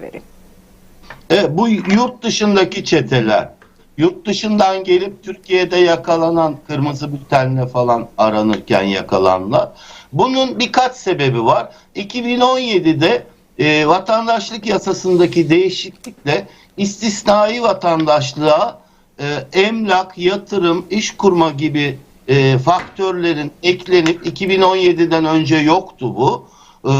vereyim. Evet, bu yurt dışındaki çeteler, yurt dışından gelip Türkiye'de yakalanan kırmızı bültenle falan aranırken yakalanlar. Bunun birkaç sebebi var. 2017'de e, vatandaşlık yasasındaki değişiklikle istisnai vatandaşlığa e, emlak, yatırım, iş kurma gibi e, faktörlerin eklenip 2017'den önce yoktu bu. E,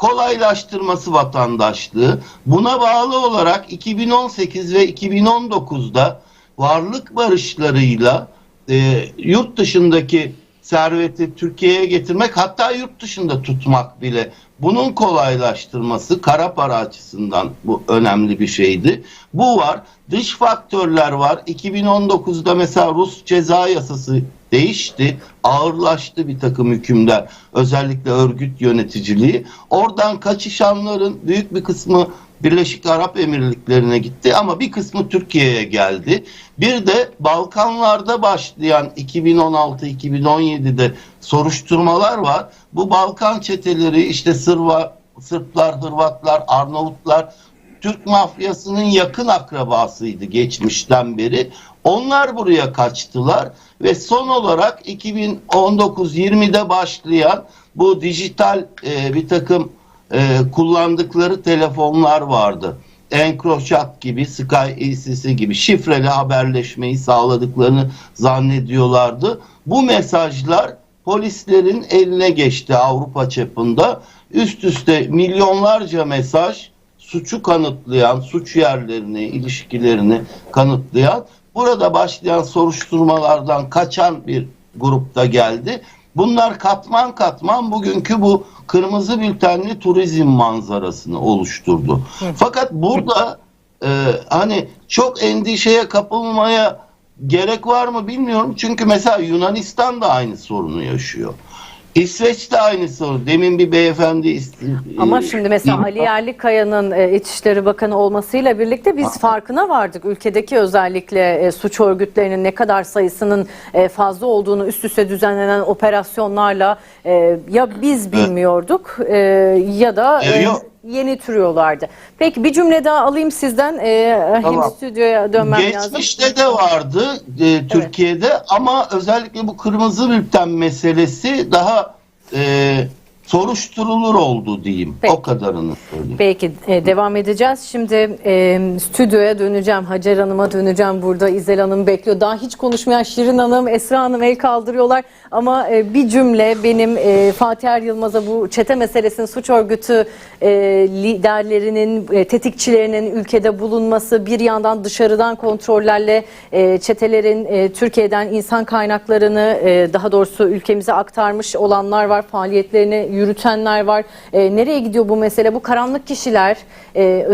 kolaylaştırması vatandaşlığı. Buna bağlı olarak 2018 ve 2019'da varlık barışlarıyla e, yurt dışındaki serveti Türkiye'ye getirmek hatta yurt dışında tutmak bile bunun kolaylaştırması kara para açısından bu önemli bir şeydi. Bu var. Dış faktörler var. 2019'da mesela Rus ceza yasası değişti. Ağırlaştı bir takım hükümler. Özellikle örgüt yöneticiliği. Oradan kaçışanların büyük bir kısmı Birleşik Arap Emirlikleri'ne gitti ama bir kısmı Türkiye'ye geldi. Bir de Balkanlarda başlayan 2016-2017'de soruşturmalar var. Bu Balkan çeteleri işte Sırva, Sırplar, Hırvatlar, Arnavutlar Türk mafyasının yakın akrabasıydı geçmişten beri. Onlar buraya kaçtılar ve son olarak 2019-20'de başlayan bu dijital e, bir takım e, kullandıkları telefonlar vardı. Encrochat gibi, Sky ECC gibi şifreli haberleşmeyi sağladıklarını zannediyorlardı. Bu mesajlar polislerin eline geçti Avrupa çapında. Üst üste milyonlarca mesaj suçu kanıtlayan, suç yerlerini, ilişkilerini kanıtlayan, burada başlayan soruşturmalardan kaçan bir grupta geldi. Bunlar katman katman bugünkü bu kırmızı bültenli turizm manzarasını oluşturdu. Fakat burada e, hani çok endişeye kapılmaya gerek var mı bilmiyorum. Çünkü mesela Yunanistan da aynı sorunu yaşıyor. İsveç de aynı sorun. Demin bir beyefendi Ama e, şimdi mesela İmam- Ali Yerlikaya'nın e, İçişleri Bakanı olmasıyla birlikte biz farkına vardık. Ülkedeki özellikle e, suç örgütlerinin ne kadar sayısının e, fazla olduğunu üst üste düzenlenen operasyonlarla e, ya biz bilmiyorduk e, ya da e, yok. Yeni türüyorlardı. Peki bir cümle daha alayım sizden. E, Hem Tamam. stüdyoya dönmem lazım. Geçmişte de vardı e, Türkiye'de ama özellikle bu kırmızı bülten meselesi daha e, soruşturulur oldu diyeyim. Peki. O kadarını söyleyeyim. Peki e, devam edeceğiz. Şimdi e, stüdyoya döneceğim. Hacer Hanım'a döneceğim. Burada İzel Hanım bekliyor. Daha hiç konuşmayan Şirin Hanım, Esra Hanım el kaldırıyorlar. Ama e, bir cümle benim e, Fatih Er Yılmaz'a bu çete meselesinin suç örgütü e, liderlerinin, e, tetikçilerinin ülkede bulunması bir yandan dışarıdan kontrollerle e, çetelerin e, Türkiye'den insan kaynaklarını e, daha doğrusu ülkemize aktarmış olanlar var. Faaliyetlerini yürütenler var. E, nereye gidiyor bu mesele? Bu karanlık kişiler e,